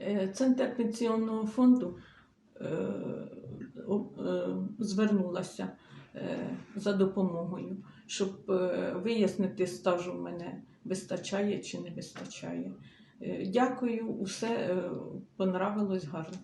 Е, центр пенсіонного фонду е, е, звернулася за допомогою, щоб вияснити, стажу мене вистачає чи не вистачає. Дякую, усе понравилось гарно.